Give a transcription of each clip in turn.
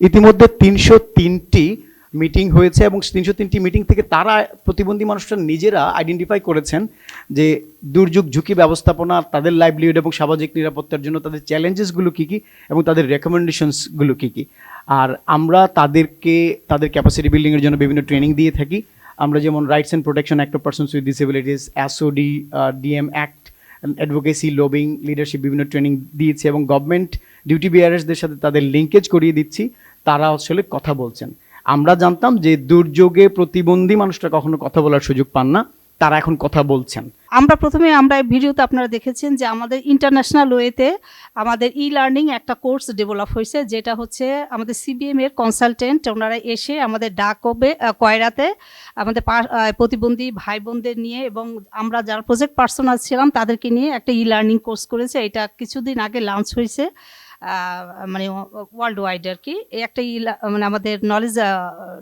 ইতিমধ্যে তিনশো তিনটি মিটিং হয়েছে এবং তিনশো তিনটি মিটিং থেকে তারা প্রতিবন্ধী মানুষরা নিজেরা আইডেন্টিফাই করেছেন যে দুর্যোগ ঝুঁকি ব্যবস্থাপনা, তাদের লাইভলিহুড এবং সামাজিক নিরাপত্তার জন্য তাদের চ্যালেঞ্জেসগুলো কী কী এবং তাদের রেকমেন্ডেশনসগুলো কী কী। আর আমরা তাদেরকে, তাদের ক্যাপাসিটি বিল্ডিংয়ের জন্য বিভিন্ন ট্রেনিং দিয়ে থাকি। আমরা যেমন rights and protection act of persons with disabilities SOD DM act advocacy lobbying leadership বিভিন্ন ট্রেনিং দিয়েছি এবং গভর্নমেন্ট ডিউটি বিয়ারার্সদের সাথে তাদের লিঙ্কেজ করিয়ে দিচ্ছি। তারা আসলে কথা বলছেন। আমরা জানতাম যে দুর্যোগে প্রতিবন্ধী মানুষরা কখনো কথা বলার সুযোগ পান না, তারা এখন কথা বলছেন। আমরা প্রথমে আমরা ভিডিওতে আপনারা দেখেছেন যে আমাদের ইন্টারন্যাশনাল ওয়েতে আমাদের ই লার্নিং একটা কোর্স ডেভেলপ হয়েছে, যেটা হচ্ছে আমাদের সিবিএম এর কনসালটেন্ট ওনারা এসে আমাদের ডাকবে কয়রাতে আমাদের প্রতিবন্ধী ভাই বোনদের নিয়ে এবং আমরা যারা প্রজেক্ট পার্সোনাল ছিলাম, তাদেরকে নিয়ে একটা ই লার্নিং কোর্স করেছে। এটা কিছুদিন আগে লঞ্চ হয়েছে। মানে ওয়ার্ল্ড ওয়াইড আর কি একটা মানে আমাদের নলেজ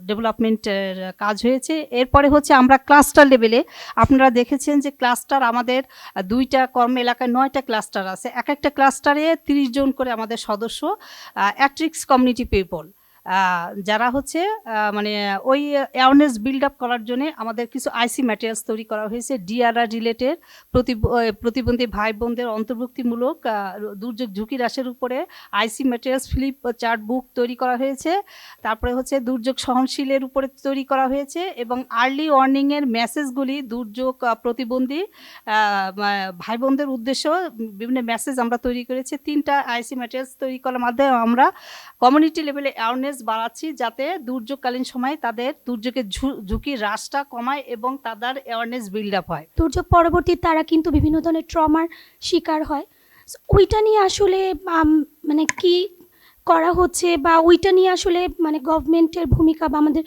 ডেভেলপমেন্টের কাজ হয়েছে। এরপরে হচ্ছে আমরা ক্লাস্টার লেভেলে আপনারা দেখেছেন যে ক্লাস্টার আমাদের দুইটা কর্ম এলাকায় নয়টা ক্লাস্টার আছে। এক একটা ক্লাস্টারে তিরিশ জন করে আমাদের সদস্য অ্যাট্রিক্স কমিউনিটি পিপল যারা হচ্ছে মানে ওই অ্যাওয়ারনেস বিল্ড আপ করার জন্য আমাদের কিছু আইসি ম্যাটেরিয়ালস তৈরি করা হয়েছে ডিআরআর রিলেটেড প্রতিবন্ধী ভাই বোনদের অন্তর্ভুক্তিমূলক দুর্যোগ ঝুঁকি হ্রাসের উপরে IC materials flip chart book তৈরি করা হয়েছে। তারপরে হচ্ছে দুর্যোগ সহনশীলের উপরে তৈরি করা হয়েছে এবং আর্লি ওয়ার্নিংয়ের মেসেজগুলি দুর্যোগ প্রতিবন্ধী ভাই বোনদের উদ্দেশ্য, বিভিন্ন মেসেজ আমরা তৈরি করেছি। তিনটা আইসি ম্যাটেরিয়ালস তৈরি করার মাধ্যমে আমরা কমিউনিটি লেভেলে অ্যাওয়ারনেস বাড়াচ্ছি যাতে দুর্যোগকালীন সময় তাদের দুর্যোগের ঝুঁকি হ্রাসটা কমায় এবং তাদের অ্যাওয়ারনেস বিল্ড আপ হয়। দুর্যোগ পরবর্তী তারা কিন্তু বিভিন্ন ধরনের ট্রমার শিকার হয়। ওইটা নিয়ে আসলে মানে কি করা হচ্ছে বা ওইটা নিয়ে আসলে মানে গভর্নমেন্টের ভূমিকা বা আমাদের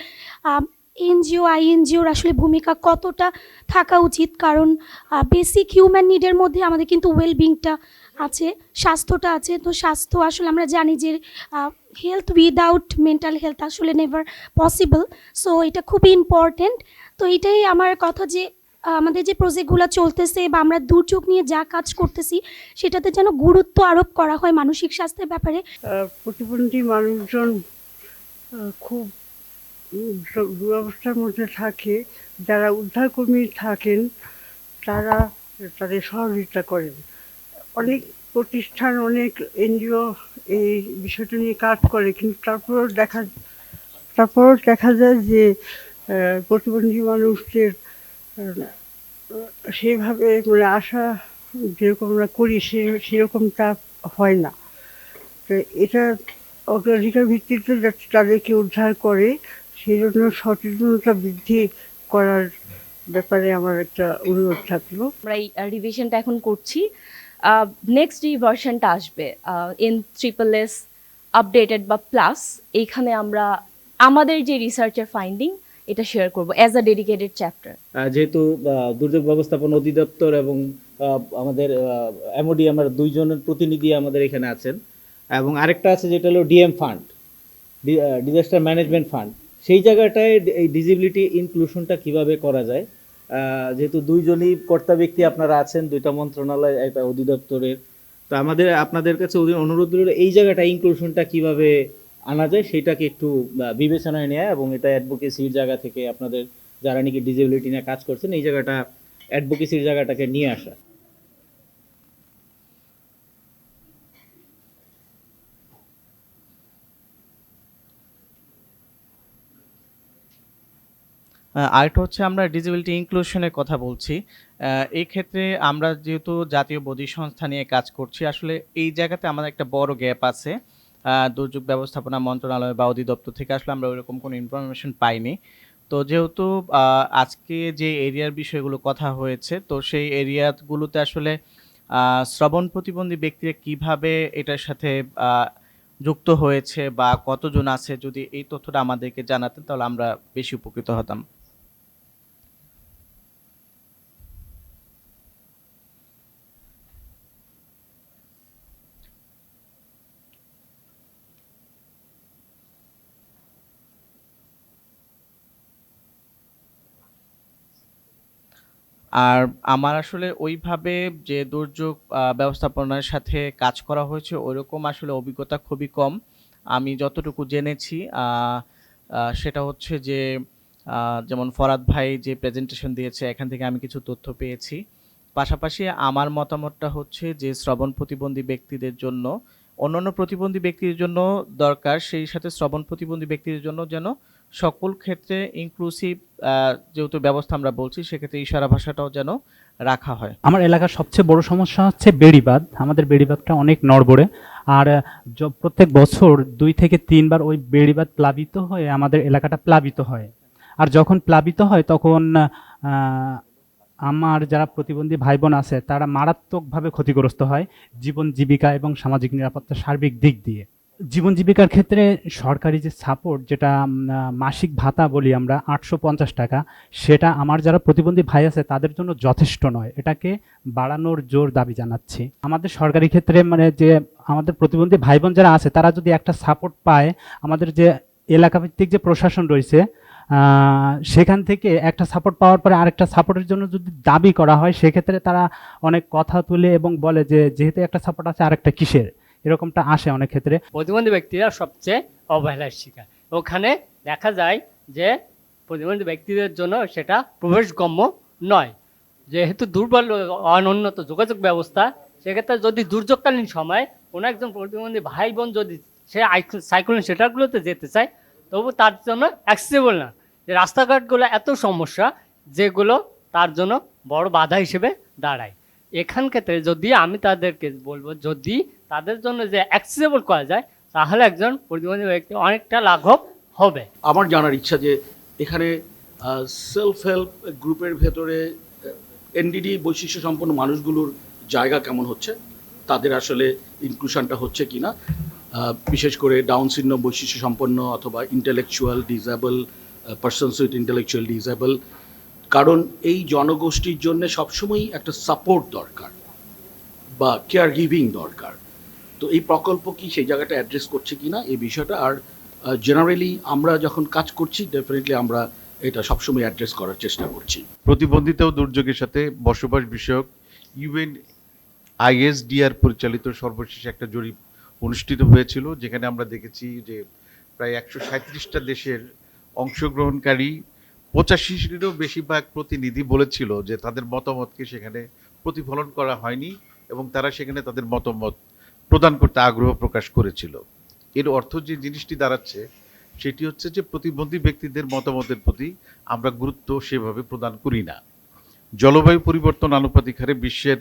এনজিও, আইএনজিওর আসলে ভূমিকা কতটা থাকা উচিত? কারণ বেসিক হিউম্যান নিডের মধ্যে আমাদের কিন্তু ওয়েলবিংটা আছে, স্বাস্থ্যটা আছে। তো স্বাস্থ্য আসলে আমরা জানি যে হেলথ উইদাউট মেন্টাল হেলথ আসলে নেভার পসিবল সো এটা খুবই ইম্পর্টেন্ট তো এটাই আমার কথা যে আমাদের যে প্রজেক্টগুলো চলতেছে বা আমরা দুর্যোগ নিয়ে যা কাজ করতেছি, সেটাতে যেন গুরুত্ব আরোপ করা হয় মানসিক স্বাস্থ্যের ব্যাপারে। প্রতিবন্ধী মানুষজন খুব দুরবস্থার মধ্যে থাকে। যারা উদ্ধারকর্মী থাকেন তারা তাদের সহযোগিতা করেন। অনেক প্রতিষ্ঠান অনেক এনজিও এই বিষয়টা নিয়ে কাজ করে কিন্তু তারপর দেখা তারপর দেখা যায় যে প্রতিবন্ধী মানুষদের আহ, সেইভাবে মানে আশা যেরকম আমরা করি সে সেরকমটা হয় না। তো এটা অগ্রাধিকার ভিত্তিতে তাদেরকে উদ্ধার করে সেই জন্য সচেতনতা বৃদ্ধি করার ব্যাপারে আমার একটা অনুরোধ থাকল। আমরা এই রিভিশনটা এখন করছি। নেক্সট যে ভার্সনটা আসবে এন ট্রিপল এস আপডেটেড বা প্লাস এইখানে আমরা আমাদের যে রিসার্চের ফাইন্ডিং এটা শেয়ার করব অ্যাজ আ ডেডিকেটেড চ্যাপ্টার যেহেতু দুর্যোগ ব্যবস্থাপনা অধিদপ্তর এবং আমাদের এমওডি আমার দুইজনের প্রতিনিধি আমাদের এখানে আছেন। এবং আরেকটা আছে যেটা হলো DM fund disaster management fund সেই জায়গাটায় এই ডিজিবিলিটি ইনক্লুশনটা কীভাবে করা যায়? যেহেতু দুইজনই কর্তা ব্যক্তি আপনারা আছেন, দুইটা মন্ত্রণালয়, একটা অধিদপ্তরের। তো আমাদের, আপনাদের কাছে অনুরোধ রইল, এই জায়গাটা ইনক্লুশনটা কীভাবে আনা যায় সেটাকে একটু বিবেচনায় নেওয়া এবং এটা অ্যাডভোকেসির জায়গা থেকে আপনাদের যারা নাকি ডিসেবিলিটি নিয়ে কাজ করছেন, এই জায়গাটা অ্যাডভোকেসির জায়গাটাকে নিয়ে আসা। আরেকটা হচ্ছে আমরা ডিসেবিলিটি ইনক্লুশনের কথা বলছি। এই ক্ষেত্রে আমরা যেহেতু জাতীয় বডি সংস্থা নিয়ে কাজ করছি, আসলে এই জায়গাতে আমাদের একটা বড় গ্যাপ আছে। দুর্যোগ ব্যবস্থাপনা মন্ত্রণালয় বা অধিদপ্তর থেকে আসলে আমরা ওইরকম কোনো ইনফরমেশন পাইনি। তো যেহেতু আজকে যে এরিয়ার বিষয়গুলো কথা হয়েছে, তো সেই এরিয়াগুলোতে আসলে শ্রবণ প্রতিবন্ধী ব্যক্তিরা কীভাবে এটার সাথে যুক্ত হয়েছে বা কতজন আছে যদি এই তথ্যটা আমাদেরকে জানাতেন, তাহলে আমরা বেশি উপকৃত হতাম। আর আমার আসলে ওইভাবে যে দুর্যোগ ব্যবস্থাপনার সাথে কাজ করা হয়েছে, ওইরকম আসলে অভিজ্ঞতা খুবই কম। আমি যতটুকু জেনেছি সেটা হচ্ছে যে যেমন ফরাদ ভাই যে প্রেজেন্টেশন দিয়েছে, এখান থেকে আমি কিছু তথ্য পেয়েছি। পাশাপাশি আমার মতামতটা হচ্ছে যে, শ্রবণ প্রতিবন্ধী ব্যক্তিদের জন্য, অন্যান্য প্রতিবন্ধী ব্যক্তির জন্য দরকার, সেই সাথে শ্রবণ প্রতিবন্ধী ব্যক্তির জন্য যেন সকল ক্ষেত্রে ইনক্লুসিভ যেহেতু ব্যবস্থা আমরা বলছি, সেক্ষেত্রে ইশারা ভাষাটাও যেন রাখা হয়। আমার এলাকার সবচেয়ে বড় সমস্যা হচ্ছে বেড়িবাদ আমাদের বেড়িবাদটা অনেক নড়বড়ে। আর প্রত্যেক বছর দুই থেকে তিনবার ওই বেড়িবাদ প্লাবিত হয়ে আমাদের এলাকাটা প্লাবিত হয়। আর যখন প্লাবিত হয়, তখন আমার যারা প্রতিবন্ধী ভাই বোন আছে, তারা মারাত্মকভাবে ক্ষতিগ্রস্ত হয় জীবন জীবিকা এবং সামাজিক নিরাপত্তা সার্বিক দিক দিয়ে। জীবন জীবিকার ক্ষেত্রে সরকারি যে সাপোর্ট যেটা মাসিক ভাতা বলি আমরা, আটশো পঞ্চাশ টাকা, সেটা আমার যারা প্রতিবন্ধী ভাই আছে, তাদের জন্য যথেষ্ট নয়। এটাকে বাড়ানোর জোর দাবি জানাচ্ছি। আমাদের সরকারি ক্ষেত্রে মানে যে আমাদের প্রতিবন্ধী ভাই বোন যারা আছে, তারা যদি একটা সাপোর্ট পায়, আমাদের যে এলাকাভিত্তিক যে প্রশাসন রয়েছে সেখান থেকে একটা সাপোর্ট পাওয়ার পরে আরেকটা সাপোর্টের জন্য যদি দাবি করা হয়, সেক্ষেত্রে তারা অনেক কথা তুলে এবং বলে যে, যেহেতু একটা সাপোর্ট আছে, আরেকটা কিসের? এরকমটা আসে অনেক ক্ষেত্রে। প্রতিবন্ধী ব্যক্তিরা সবচেয়ে অবহেলার শিকার। ওখানে দেখা যায় যে প্রতিবন্ধী ব্যক্তিদের জন্য সেটা প্রবেশগম্য নয়। যেহেতু দুর্বল অনুন্নত যোগাযোগ ব্যবস্থা, সেক্ষেত্রে যদি দুর্যোগকালীন সময় কোনো একজন প্রতিবন্ধী ভাই বোন যদি সে সাইক্লোন সেটারগুলোতে যেতে চায়, তবু তার জন্য অ্যাক্সেসিবল না। যে রাস্তাঘাটগুলো এত সমস্যা, যেগুলো তার জন্য বড় বাধা হিসেবে দাঁড়ায়। এখান ক্ষেত্রে যদি আমি তাদেরকে বলব, যদি তাদের জন্য যে অ্যাক্সেসেবল করা যায়, তাহলে একজন প্রতিবন্ধী ব্যক্তি অনেকটা লাঘব হবে। আমার জানার ইচ্ছা যে এখানে সেলফ হেল্প গ্রুপের ভেতরে এনডিডি বৈশিষ্ট্য সম্পন্ন মানুষগুলোর জায়গা কেমন হচ্ছে? তাদের আসলে ইনক্লুশনটা হচ্ছে কি না বিশেষ করে ডাউন সিনড্রোম বৈশিষ্ট্য সম্পন্ন অথবা intellectual disabled persons with intellectual disabled কারণ এই জনগোষ্ঠীর জন্য সবসময়ই একটা সাপোর্ট দরকার বা কেয়ার গিভিং দরকার। তো এই প্রকল্প কি সেই জায়গাটা অ্যাড্রেস করছে কিনা এই বিষয়টা? আর জেনারেলি আমরা যখন কাজ করছি ডেফিনেটলি আমরা এটা সবসময় অ্যাড্রেস করার চেষ্টা করছি। প্রতিবন্ধিতা ও দুর্যোগের সাথে বসবাস বিষয়ক ইউএন আইএসডিআর পরিচালিত সর্বশেষ একটা জরিপ অনুষ্ঠিত হয়েছিল, যেখানে আমরা দেখেছি যে প্রায় একশো সাঁত্রিশটা দেশের অংশগ্রহণকারী পঁচাশিটিরও বেশিরভাগ প্রতিনিধি বলেছিল যে তাদের মতামতকে সেখানে প্রতিফলন করা হয়নি এবং তারা সেখানে তাদের মতামত প্রদান করতে আগ্রহ প্রকাশ করেছিল। এর অর্থ যে জিনিসটি দাঁড়াচ্ছে, সেটি হচ্ছে যে প্রতিবন্ধী ব্যক্তিদের মতামতের প্রতি আমরা গুরুত্ব সেভাবে প্রদান করি না। জলবায়ু পরিবর্তন আনুপাতিক হারে বিশ্বের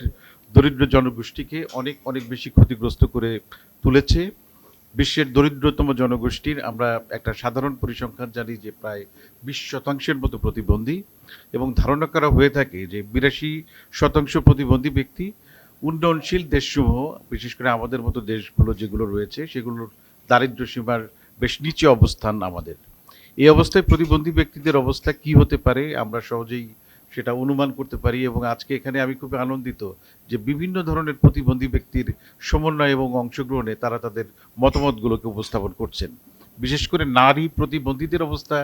দরিদ্র জনগোষ্ঠীকে অনেক অনেক বেশি ক্ষতিগ্রস্ত করে তুলেছে। বিশ্বের দরিদ্রতম জনগোষ্ঠীর আমরা একটা সাধারণ পরিসংখ্যান জানি যে প্রায় বিশ শতাংশের মতো প্রতিবন্ধী এবং ধারণা করা হয়ে থাকে যে বিরাশি শতাংশ প্রতিবন্ধী ব্যক্তি উন্নয়নশীল দেশসমূহ, বিশেষ করে আমাদের মতো দেশগুলো যেগুলো রয়েছে, সেগুলোর দারিদ্র্য সীমার বেশ নিচে অবস্থান আমাদের। এই অবস্থায় প্রতিবন্ধী ব্যক্তিদের অবস্থা কি হতে পারে, আমরা সহজেই সেটা অনুমান করতে পারি এবং আজকে এখানে আমি খুব আনন্দিত যে বিভিন্ন ধরনের প্রতিবন্ধী ব্যক্তির সমন্বয় এবং অংশগ্রহণে তারা তাদের মতামতগুলোকে উপস্থাপন করছেন। বিশেষ করে নারী প্রতিবন্ধীদের অবস্থা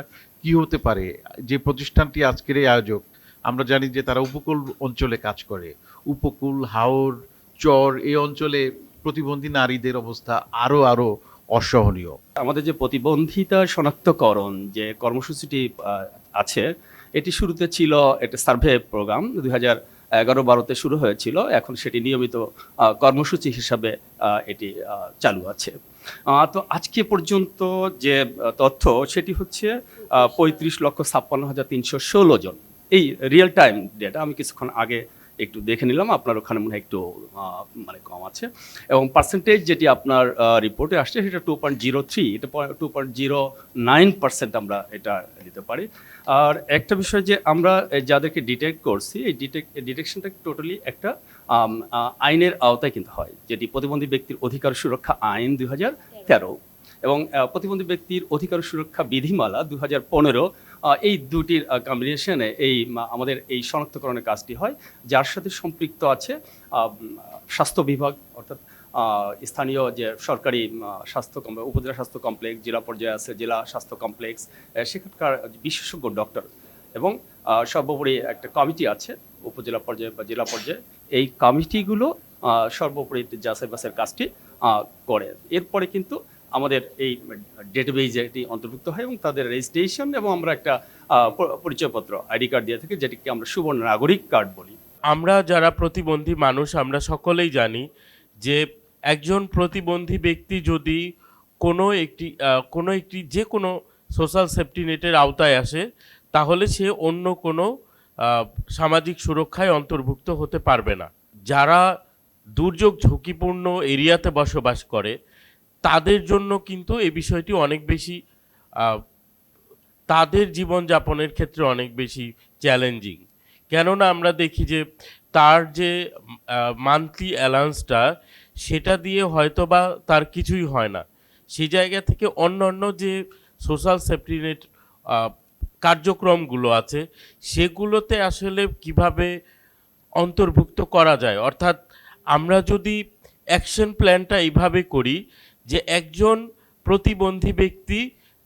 কি হতে পারে, যে প্রতিষ্ঠানটি আজকের এই আয়োজক আমরা জানি যে তারা উপকূল অঞ্চলে কাজ করে। উপকূল, হাওর, চর, এই অঞ্চলে প্রতিবন্ধী নারীদের অবস্থা আরও আরও অসহনীয়। আমাদের যে প্রতিবন্ধিতা শনাক্তকরণ যে কর্মসূচিটি আছে, এটি শুরুতে ছিল একটা সার্ভে প্রোগ্রাম, দুই হাজার এগারো বারোতে শুরু হয়েছিল। এখন সেটি নিয়মিত কর্মসূচি হিসাবে এটি চালু আছে। তো আজকে পর্যন্ত যে তথ্য সেটি হচ্ছে পঁয়ত্রিশ লক্ষ ছাপ্পান্ন হাজার তিনশো ষোলো জন। এই রিয়েল টাইম ডেটা আমি কিছুক্ষণ আগে একটু দেখে নিলাম, আপনার ওখানে মনে হয় একটু মানে কম আছে। এবং পার্সেন্টেজ যেটি আপনার রিপোর্টে আসছে সেটা টু পয়েন্ট জিরো থ্রি এটা two point zero nine percent আমরা এটা দিতে পারি। আর একটা বিষয় যে আমরা যাদেরকে ডিটেক্ট করছি, এই ডিটেক্ট ডিটেকশনটা টোটালি একটা আইনের আওতায় কিন্তু হয়, যেটি প্রতিবন্ধী ব্যক্তির অধিকার সুরক্ষা আইন দুই হাজার তেরো। এবং প্রতিবন্ধী ব্যক্তির অধিকার সুরক্ষা বিধিমালা দু হাজার পনেরো এই দুটির কম্বিনেশনে এই আমাদের এই শনাক্তকরণের কাজটি হয়। যার সাথে সম্পৃক্ত আছে স্বাস্থ্য বিভাগ, অর্থাৎ স্থানীয় যে সরকারি স্বাস্থ্য উপজেলা স্বাস্থ্য কমপ্লেক্স, জেলা পর্যায়ে আছে, জেলা স্বাস্থ্য কমপ্লেক্স সেখানকার বিশেষজ্ঞ ডক্টর এবং সর্বোপরি একটা কমিটি আছে, উপজেলা পর্যায়ে বা জেলা পর্যায়ে। এই কমিটিগুলো সর্বোপরি যাচাই বাছাইয়ের কাজটি করে। এরপরে কিন্তু আমাদের এই ডেটাবেজে এটি অন্তর্ভুক্ত হয় এবং তাদের রেজিস্ট্রেশন এবং আমরা একটা পরিচয়পত্র আইডি কার্ড দিয়ে থাকি, যেটিকে আমরা সুবর্ণ নাগরিক কার্ড বলি। আমরা যারা প্রতিবন্ধী মানুষ, আমরা সকলেই জানি যে একজন প্রতিবন্ধী ব্যক্তি যদি কোনো একটি কোনো একটি যে কোনো সোশ্যাল সেফটি নেটের আওতায় আসে, তাহলে সে অন্য কোনো সামাজিক সুরক্ষায় অন্তর্ভুক্ত হতে পারবে না। যারা দুর্যোগ ঝুঁকিপূর্ণ এরিয়াতে বসবাস করে তাদের জন্য কিন্তু এই বিষয়টি অনেক বেশি তাদের জীবনযাপনের ক্ষেত্রে অনেক বেশি চ্যালেঞ্জিং কেননা আমরা দেখি যে তার যে মান্থলি অ্যালাউন্সটা সেটা দিয়ে হয়তো বা তার কিছুই হয় না। সেই জায়গা থেকে অন্য অন্য যে সোশ্যাল সেফটি নেট কার্যক্রমগুলো আছে, সেগুলোতে আসলে কীভাবে অন্তর্ভুক্ত করা যায়? অর্থাৎ আমরা যদি অ্যাকশন প্ল্যানটা এইভাবে করি যে একজন প্রতিবন্ধী ব্যক্তি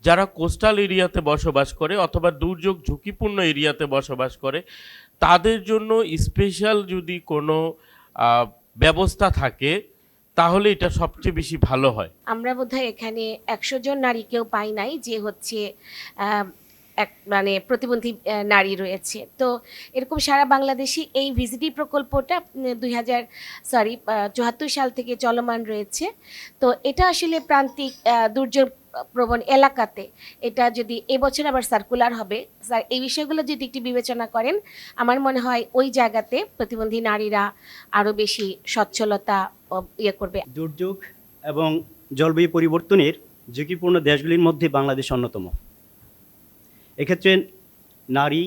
যারা কোস্টাল এরিয়াতে বসবাস করে অথবা দুর্যোগ ঝুঁকিপূর্ণ এরিয়াতে বসবাস করে, তাদের জন্য স্পেশাল যদি কোনো ব্যবস্থা থাকে, তাহলে এটা সবচেয়ে বেশি ভালো হয়। আমরা বোধহয় এখানে একশো জন নারীকেও পাই নাই, যে হচ্ছে এক মানে প্রতিবন্ধী নারী রয়েছে। তো এরকম সারা বাংলাদেশে এই ভিজিটি প্রকল্পটা দুই হাজার সরি চুয়াত্তর সাল থেকে চলমান রয়েছে। তো এটা আসলে প্রান্তিক দুর্যোগ প্রবণ এলাকাতে এটা যদি এবছর আবার সার্কুলার হবে, স্যার, এই বিষয়গুলো যদি একটি বিবেচনা করেন, আমার মনে হয় ওই জায়গাতে প্রতিবন্ধী নারীরা আরও বেশি সচ্ছলতা ইয়ে করবে। দুর্যোগ এবং জলবায়ু পরিবর্তনের ঝুঁকিপূর্ণ দেশগুলির মধ্যে বাংলাদেশ অন্যতম। এক্ষেত্রে নারী,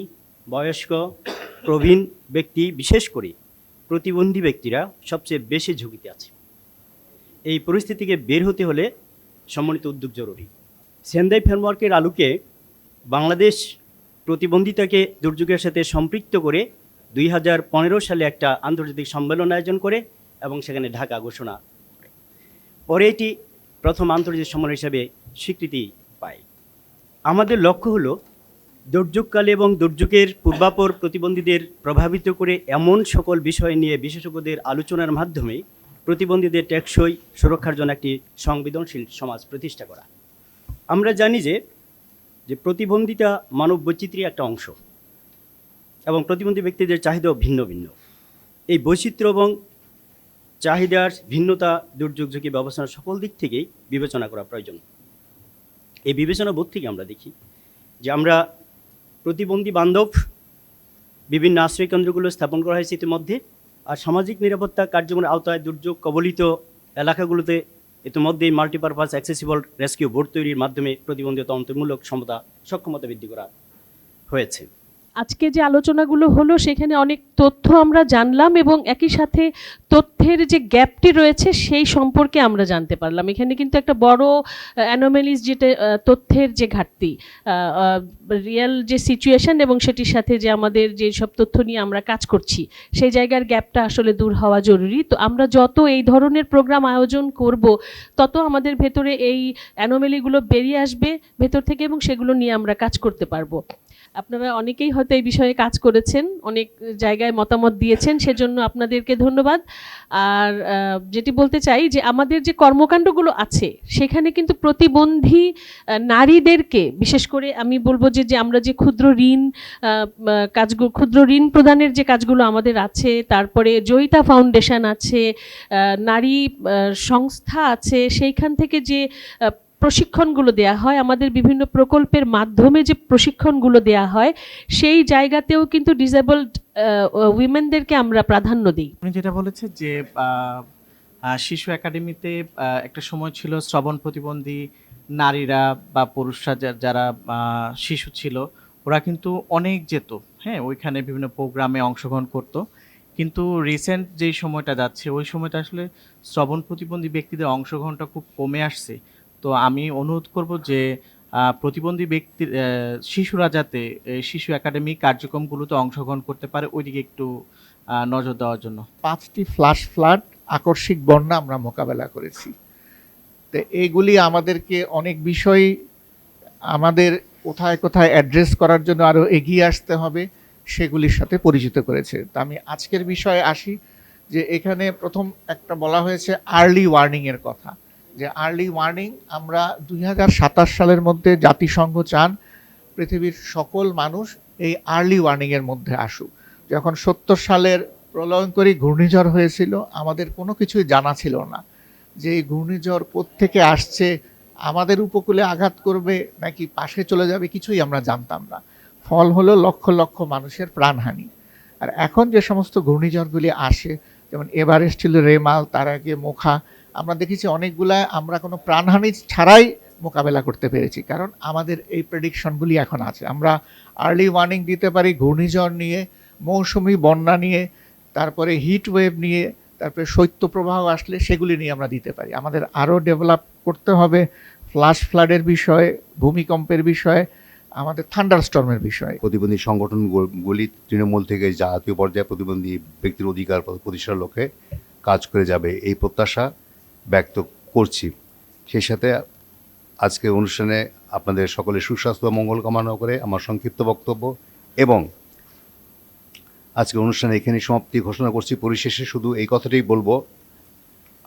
বয়স্ক, প্রবীণ ব্যক্তি, বিশেষ করে প্রতিবন্ধী ব্যক্তিরা সবচেয়ে বেশি ঝুঁকিতে আছে। এই পরিস্থিতিকে বের হতে হলে সমন্বিত উদ্যোগ জরুরি। সেন্দাই ফ্রেমওয়ার্কের আলোকে বাংলাদেশ প্রতিবন্ধিতাকে দুর্যোগের সাথে সম্পৃক্ত করে দুই হাজার পনেরো সালে একটা আন্তর্জাতিক সম্মেলন আয়োজন করে এবং সেখানে ঢাকা ঘোষণা পরে এটি প্রথম আন্তর্জাতিক সম্মেলন হিসাবে স্বীকৃতি পায়। আমাদের লক্ষ্য হলো দুর্যোগকালে এবং দুর্যোগের পূর্বাপর প্রতিবন্ধীদের প্রভাবিত করে এমন সকল বিষয় নিয়ে বিশেষজ্ঞদের আলোচনার মাধ্যমে প্রতিবন্ধীদের টেকসই সুরক্ষার জন্য একটি সংবেদনশীল সমাজ প্রতিষ্ঠা করা। আমরা জানি যে যে প্রতিবন্ধিতা মানব বৈচিত্র্যের একটা অংশ এবং প্রতিবন্ধী ব্যক্তিদের চাহিদাও ভিন্ন ভিন্ন। এই বৈচিত্র্য এবং চাহিদার ভিন্নতা, দুর্যোগ, ঝুঁকি ব্যবস্থার সকল দিক থেকেই বিবেচনা করা প্রয়োজন। এই বিবেচনা বোধ থেকে আমরা দেখি যে আমরা প্রতিবন্ধী বান্ধব, বিভিন্ন আশ্রয় কেন্দ্রগুলো স্থাপন করা হয়েছে ইতিমধ্যে, আর সামাজিক নিরাপত্তা কার্যক্রমের আওতায় দুর্যোগ কবলিত এলাকাগুলোতে ইতিমধ্যেই মাল্টিপারপাস অ্যাক্সেসিবল রেস্কিউ বোর্ড তৈরির মাধ্যমে প্রতিবন্ধী তন্ত্রমূলক ক্ষমতা সক্ষমতা বৃদ্ধি করা হয়েছে। আজকে যে আলোচনাগুলো হলো, সেখানে অনেক তথ্য আমরা জানলাম এবং একই সাথে তথ্যের যে গ্যাপটি রয়েছে, সেই সম্পর্কে আমরা জানতে পারলাম। এখানে কিন্তু একটা বড় অ্যানোমেলিস যেটা তথ্যের যে ঘাটতি রিয়েল যে সিচুয়েশন এবং সেটির সাথে যে আমাদের যে সব তথ্য নিয়ে আমরা কাজ করছি, সেই জায়গার গ্যাপটা আসলে দূর হওয়া জরুরি। তো আমরা যত এই ধরনের প্রোগ্রাম আয়োজন করব, তত আমাদের ভেতরে এই অ্যানোমেলিগুলো বেরিয়ে আসবে, ভেতর থেকে এবং সেগুলো নিয়ে আমরা কাজ করতে পারব। আপনারা অনেকেই হয়তো এই বিষয়ে কাজ করেছেন, অনেক জায়গায় মতামত দিয়েছেন, সেজন্য আপনাদেরকে ধন্যবাদ। আর যেটি বলতে চাই যে আমাদের যে কর্মকাণ্ডগুলো আছে, সেখানে কিন্তু প্রতিবন্ধী নারীদেরকে, বিশেষ করে আমি বলব যে যে আমরা যে ক্ষুদ্র ঋণ কাজগুলো ক্ষুদ্র ঋণ প্রদানের যে কাজগুলো আমাদের আছে, তারপরে জয়িতা ফাউন্ডেশন আছে নারী সংস্থা আছে, সেইখান থেকে যে প্রশিক্ষণগুলো দেয়া হয়। আমাদের বিভিন্ন প্রকল্পের মাধ্যমে যে প্রশিক্ষণগুলো দেয়া হয়, সেই জায়গাতেও কিন্তু ডিসেবলড উইমেনদেরকে আমরা প্রাধান্য দিই। আপনি যেটা বলেছে যে শিশু একাডেমিতে একটা সময় ছিল শ্রবণ প্রতিবন্ধী নারীরা বা পুরুষরা যারা শিশু ছিল, ওরা কিন্তু অনেক যেত। হ্যাঁ ওইখানে বিভিন্ন প্রোগ্রামে অংশগ্রহণ করত। কিন্তু রিসেন্ট যেই সময়টা যাচ্ছে, ওই সময়টা আসলে শ্রবণ প্রতিবন্ধী ব্যক্তিদের অংশগ্রহণটা খুব কমে আসছে। তো আমি অনুরোধ করব যে প্রতিবন্ধী ব্যক্তি শিশুরা যাতে শিশু একাডেমি কার্যক্রমগুলোতে অংশগ্রহণ করতে পারে, ওইদিকে একটু নজর দেওয়ার জন্য। পাঁচটি ফ্লাশ ফ্লাড আকস্মিক বন্যা আমরা মোকাবেলা করেছি। তো এইগুলি আমাদেরকে অনেক বিষয় আমাদের কোথায় কোথায় অ্যাড্রেস করার জন্য আরও এগিয়ে আসতে হবে, সেগুলির সাথে পরিচিত করেছে। তা আমি আজকের বিষয়ে আসি যে, এখানে প্রথম একটা বলা হয়েছে আর্লি ওয়ার্নিংয়ের কথা। যে আর্লি ওয়ার্নিং আমরা দুই হাজার সাতাশ সালের মধ্যে জাতিসংঘ চান পৃথিবীর সকল মানুষ এই আর্লি ওয়ার্নিংয়ের মধ্যে আসুক। যখন সত্তর সালের প্রলয়ঙ্করী ঘূর্ণিঝড় হয়েছিল, আমাদের কোনো কিছুই জানা ছিল না যে এই ঘূর্ণিঝড় থেকে আসছে, আমাদের উপকূলে আঘাত করবে নাকি পাশে চলে যাবে, কিছুই আমরা জানতাম না। ফল হলো লক্ষ লক্ষ মানুষের প্রাণহানি। আর এখন যে সমস্ত ঘূর্ণিঝড়গুলি আসে, যেমন এভারেস্ট ছিল রেমাল, তার আগে মোখা আমরা দেখেছি অনেকগুলা আমরা কোনো প্রাণহানি ছাড়াই মোকাবেলা করতে পেরেছি, কারণ আমাদের এই প্রেডিকশনগুলি এখন আছে। আমরা আর্লি ওয়ার্নিং দিতে পারি ঘূর্ণিঝড় নিয়ে, মৌসুমি বন্যা নিয়ে, তারপরে হিট ওয়েভ নিয়ে, তারপরে শৈত্যপ্রবাহ আসলে সেগুলি নিয়ে আমরা দিতে পারি। আমাদের আরও ডেভেলপ করতে হবে ফ্লাশ ফ্লাডের বিষয়ে, ভূমিকম্পের বিষয়ে, আমাদের থান্ডার স্টর্মের বিষয়ে। প্রতিবন্ধী সংগঠনগুলি তৃণমূল থেকে জাতীয় পর্যায়ে প্রতিবন্ধী ব্যক্তির অধিকার প্রতিষ্ঠার লক্ষ্যে কাজ করে যাবে এই প্রত্যাশা। ব্যক্ত করছি। সেই সাথে আজকে অনুষ্ঠানে আপনাদের সকলের সুস্বাস্থ্য মঙ্গল কামনা করে আমার সংক্ষিপ্ত বক্তব্য এবং আজকে অনুষ্ঠানে এখানে সমাপ্তি ঘোষণা করছি। পরিশেষে শুধু এই কথাটাই বলব,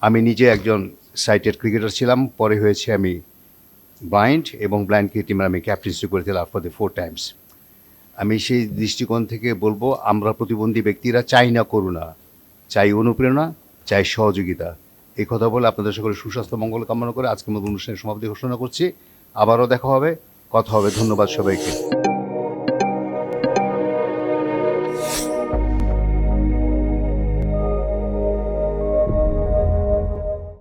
আমি নিজে একজন সাইটেড ক্রিকেটার ছিলাম, পরে হয়েছে আমি ব্লাইন্ড এবং ব্লাইন্ড টিমের আমি ক্যাপ্টেন্সি করেছিলাম ফর দ্য ফোর টাইমস আমি সেই দৃষ্টিকোণ থেকে বলব, আমরা প্রতিবন্ধী ব্যক্তিরা চাই না করুণা, চাই অনুপ্রেরণা, চাই সহযোগিতা। এই কথা বলে আপনাদের সকলে সুস্বাস্থ্য, মঙ্গল কামনা করে আজকের মতো অনুষ্ঠানের সমাপ্তি ঘোষণা করছি। আবারও দেখা হবে, কথা হবে। ধন্যবাদ সবাইকে।